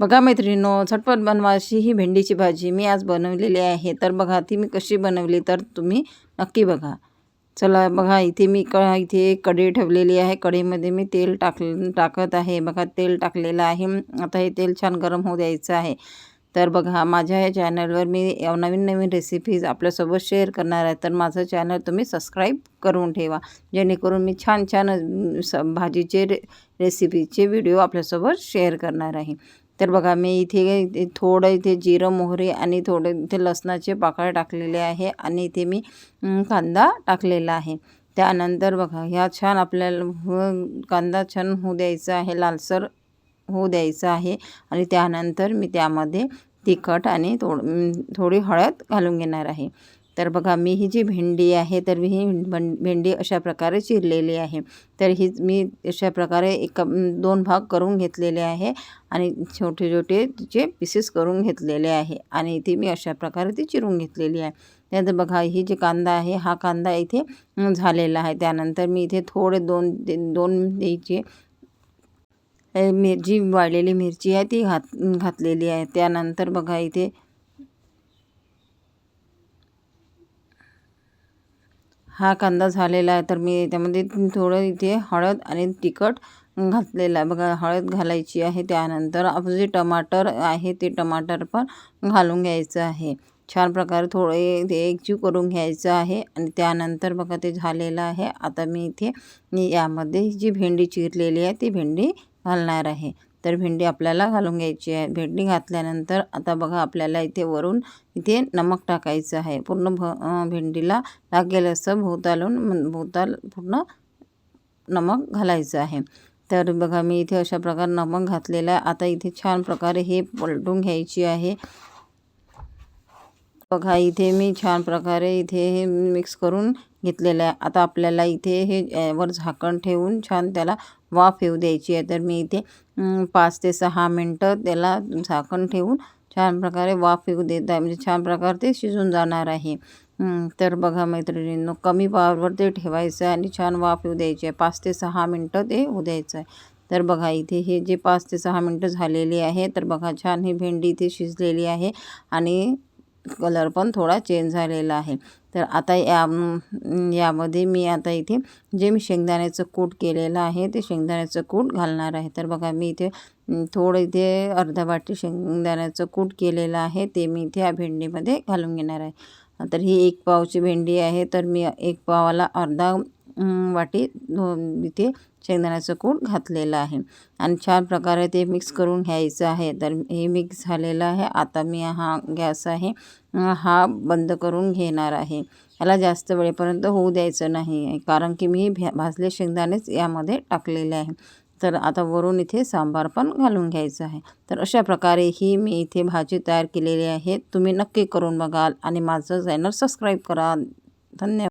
बघा मैत्रिणीनो झटपट बनवा अशी ही भेंडीची भाजी मी आज बनवलेली आहे. तर बघा ती मी कशी बनवली तर तुम्ही नक्की बघा. चला बघा इथे मी क इथे कढी ठेवलेली आहे. कढीमध्ये मी तेल टाक टाकत आहे. बघा तेल टाकलेलं आहे. आता हे तेल छान गरम होऊ द्यायचं आहे. तर बघा माझ्या या चॅनलवर मी नवीन नवीन रेसिपीज आपल्यासोबत शेअर करणार आहे. तर माझं चॅनल तुम्ही सबस्क्राईब करून ठेवा. जेणेकरून मी छान छान स भाजीचे रे रेसिपीचे व्हिडिओ आपल्यासोबत शेअर करणार आहे. तर बघा मी इथे थोडं इथे जिरं मोहरी आणि थोडं इथे लसणाचे पाकळ टाकलेले आहे आणि इथे मी कांदा टाकलेला आहे. त्यानंतर बघा ह्या छान आपल्याला कांदा छान होऊ द्यायचा आहे लालसर होऊ द्यायचा आहे आणि त्यानंतर मी त्यामध्ये तिखट आणि थोड थोडी हळद घालून घेणार आहे. तर बघा मी ही जी भेंडी आहे तर मी ही भेंडी अशा प्रकारे चिरलेली आहे. तर ही मी अशा प्रकारे एक दोन भाग करून घेतलेले आहे आणि छोटे छोटे तिचे पीसेस करून घेतलेले आहे आणि ती मी अशा प्रकारे ती चिरून घेतलेली आहे. त्यानंतर बघा ही जी कांदा आहे हा कांदा इथे झालेला आहे. त्यानंतर मी इथे थोडे दोन दोन द्यायचे. मिरची वाळलेली मिरची आहे ती घात घातलेली आहे. त्यानंतर बघा इथे हा कांदा झालेला आहे. तर मी त्यामध्ये थोडं इथे हळद आणि तिखट घातलेला आहे. बघा हळद घालायची आहे. त्यानंतर आपलं जे टमाटर आहे ते टमाटर पण घालून घ्यायचं आहे. छान प्रकारे थोडे ते एकजीव करून घ्यायचं आहे. आणि त्यानंतर बघा ते झालेलं आहे. आता मी इथे यामध्ये जी भेंडी चिरलेली आहे ती भेंडी घालणार आहे. तर भेंडी आपल्याला घालून घ्यायची आहे. भेंडी घातल्यानंतर आता बघा आपल्याला इथे वरून इथे नमक टाकायचं आहे. पूर्ण भ भेंडीला लागेल असं भोवतालून भोवताल पूर्ण नमक घालायचं आहे. तर बघा मी इथे अशा प्रकारे नमक घातलेलं आहे. आता इथे छान प्रकारे हे पलटून घ्यायची आहे. बघा इथे मी छान प्रकारे इथे हे मिक्स करून घेतलेलं आहे. आता आपल्याला इथे हे वर झाकण ठेवून छान त्याला वाफ येऊ द्यायची आहे. तर मी इथे पाच ते सहा मिनटं त्याला झाकण ठेवून छान प्रकारे वाफ येऊ देत आहे. म्हणजे छान प्रकारे ते शिजून जाणार आहे. तर बघा मैत्रिणींनो कमी पावरवर ते ठेवायचं आहे आणि छान वाफ येऊ द्यायची आहे. पाच ते सहा मिनटं ते होऊ द्यायचं आहे. तर बघा इथे हे जे पाच ते सहा मिनटं झालेली आहे तर बघा छान ही भेंडी इथे शिजलेली आहे आणि कलर पण थोडा चेंज झालेला आहे. तर आता या यामध्ये मी आता इथे जे मी शेंगदाण्याचं कूट केलेलं आहे ते शेंगदाण्याचं कूट घालणार आहे. तर बघा मी इथे थोडं इथे अर्धा वाटी शेंगदाण्याचं कूट केलेलं आहे ते मी इथे या भेंडीमध्ये घालून घेणार आहे. तर ही एक पावची भेंडी आहे तर मी एक पावाला अर्धा वाटी इथे शेंगदाण्याचं कूट घातलेलं आहे. आणि छान प्रकारे ते मिक्स करून घ्यायचं आहे. तर हे मिक्स झालेलं आहे. आता मी हा गॅस आहे हा बंद करून घेणार आहे. याला जास्त वेळेपर्यंत होऊ द्यायचं नाही कारण की मी भ्या भाजले शेंगदाणेच यामध्ये टाकलेले आहे तर आता वरून इथे सांबार पण घालून घ्यायचं आहे. तर अशा प्रकारे ही मी इथे भाजी तयार केलेली आहे. तुम्ही नक्की करून बघाल आणि माझं चॅनल सबस्क्राईब करा. धन्यवाद.